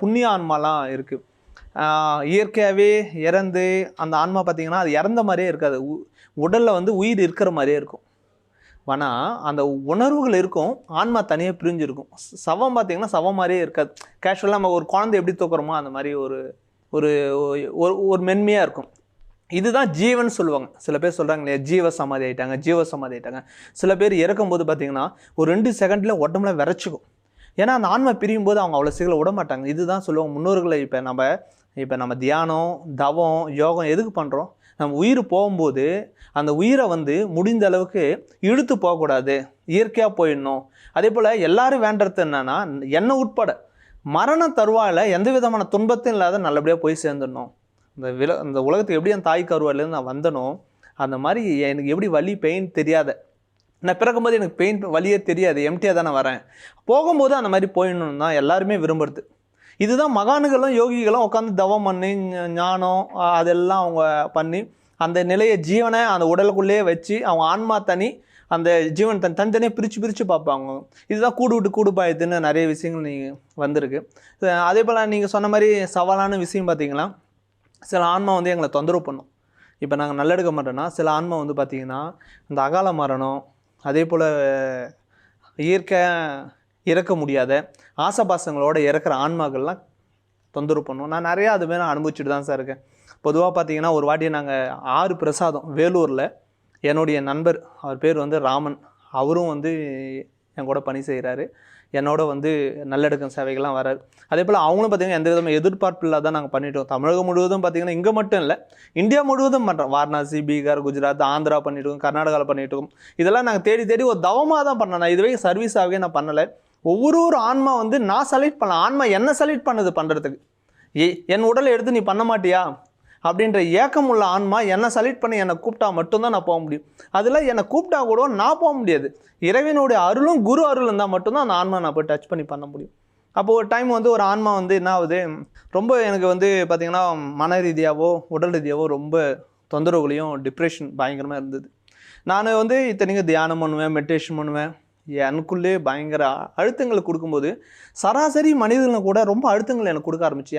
புண்ணிய ஆன்மாலாம் இருக்குது இயற்கையாகவே இறந்து அந்த ஆன்மா பார்த்திங்கன்னா அது இறந்த மாதிரியே இருக்காது. உடலில் வந்து உயிர் இருக்கிற மாதிரியே இருக்கும். ஆனால் அந்த உணர்வுகள் இருக்கும். ஆன்மா தனியாக பிரிஞ்சிருக்கும். சவம் பார்த்தீங்கன்னா சவம் மாதிரியே இருக்காது. கேஷுவலாக நம்ம ஒரு குழந்தை எப்படி தூக்குறோமோ அந்த மாதிரி ஒரு ஒரு ஒரு ஒரு மென்மையாக இருக்கும். இதுதான் ஜீவன் சொல்லுவாங்க. சில பேர் சொல்கிறாங்க இல்லையா ஜீவ சமாதி ஆகிட்டாங்க ஜீவ சமாதி ஆகிட்டாங்க சில பேர் இறக்கும்போது பார்த்தீங்கன்னா ஒரு ரெண்டு செகண்டில் உடம்புல விரைச்சிக்கும். ஏன்னா அந்த ஆன்மை பிரியும் போது அவங்க அவ்வளோ சீக்கிரம் விட மாட்டாங்க இதுதான் சொல்லுவாங்க முன்னோர்களை இப்போ நம்ம இப்போ நம்ம தியானம் தவம் யோகம் எதுக்கு பண்ணுறோம் நம்ம உயிர் போகும்போது அந்த உயிரை வந்து முடிந்த அளவுக்கு இழுத்து போகக்கூடாது. இயற்கையாக போயிடணும். அதே போல் எல்லோரும் வேண்டறது என்னன்னா என்ன உட்பட. மரண தருவாயில் எந்த விதமான துன்பத்தும் இல்லாத நல்லபடியாக போய் சேர்ந்துடணும். இந்த வில இந்த உலகத்துக்கு எப்படி என் தாய் கருவாயிலேருந்து நான் வந்தனோ அந்த மாதிரி எனக்கு எப்படி வலி பெயின் தெரியாத நான் பிறக்கும்போது எனக்கு பெயின் வழியே தெரியாது எம்டியாக தானே வரேன். போகும்போது அந்த மாதிரி போயிடணும் தான் எல்லாருமே விரும்புறது. இதுதான் மகான்களும் யோகிகளும் உட்காந்து தவம் பண்ணி ஞானம் அதெல்லாம் அவங்க பண்ணி அந்த நிலையை ஜீவனை அந்த உடலுக்குள்ளேயே வச்சு அவங்க ஆன்மா தனி அந்த ஜீவன் தன் தனித்தனியாக பிரித்து பிரித்து பார்ப்பாங்க. இதுதான் கூடு விட்டு கூடு பாயத்துன்னு நிறைய விஷயங்கள் நீங்கள் வந்திருக்கு. அதே போல் நீங்கள் சொன்ன மாதிரி சவாலான விஷயம் பார்த்தீங்கன்னா சில ஆன்மா வந்து எங்களை தொந்தரவு பண்ணும். இப்போ நாங்கள் நல்லெடுக்க மாட்டோன்னா சில ஆன்மா வந்து பார்த்திங்கன்னா இந்த அகால மரணம் அதே போல் இயற்கை இறக்க முடியாத ஆசபாசங்களோட இறக்குற ஆன்மாக்கள்லாம் தொந்தரவு பண்ணுவோம் நான் நிறையா அது மாதிரி அனுபவிச்சுட்டு தான் சார் இருக்கேன். பொதுவாக பார்த்தீங்கன்னா ஒரு வாட்டி நாங்கள் ஆறு பிரசாதம் வேலூரில் என்னுடைய நண்பர் அவர் பேர் வந்து ராமன். அவரும் வந்து என் கூட பணி செய்கிறாரு என்னோட வந்து நல்லடக்கம் சேவைகள்லாம் வராரு அதே போல் அவங்களும் பார்த்தீங்கன்னா எந்த விதமாக எதிர்பார்ப்பு இல்லாத நாங்கள் பண்ணிட்டோம் தமிழகம் முழுவதும் பார்த்திங்கன்னா இங்கே மட்டும் இல்லை இந்தியா முழுவதும் பண்ணுறோம் வாரணாசி பீகார் குஜராத் ஆந்திரா பண்ணிட்டு கர்நாடகாவில் பண்ணிட்டு இதெல்லாம் நாங்கள் தேடி தேடி ஒரு தவமாக தான் பண்ணேன் நான் இதுவே சர்வீஸாகவே நான் பண்ணலை. ஒவ்வொரு ஒரு ஆன்மா வந்து நான் செலக்ட் பண்ணலாம் ஆன்மா என்ன செலக்ட் பண்ணுது பண்ணுறதுக்கு ஏ என் உடலை எடுத்து நீ பண்ண மாட்டியா? அப்படின்ற ஏக்கம் உள்ள ஆன்மா என்னை செலக்ட் பண்ணி என்னை கூப்பிட்டா மட்டும்தான் நான் போக முடியும். அதில் என்னை கூப்பிட்டா கூட நான் போக முடியாது. இறைவனுடைய அருளும் குரு அருள் இருந்தால் மட்டும்தான் அந்த ஆன்மா நான் போய் டச் பண்ணி பண்ண முடியும். அப்போ ஒரு டைம் வந்து ஒரு ஆன்மா வந்து என்ன ஆகுது? ரொம்ப எனக்கு வந்து பார்த்திங்கன்னா மன ரீதியாகவோ உடல் ரீதியாகவோ ரொம்ப தொந்தரவுகளையும் டிப்ரெஷன் பயங்கரமாக இருந்தது. நான் வந்து இத்தனைக்கும் தியானம் பண்ணுவேன் மெடிடேஷன் பண்ணுவேன். எனக்குள்ளே பயங்கர அழுத்தங்களை கொடுக்கும்போது சராசரி மனிதர்கள் கூட ரொம்ப அழுத்தங்கள் எனக்கு கொடுக்க ஆரம்பிச்சு.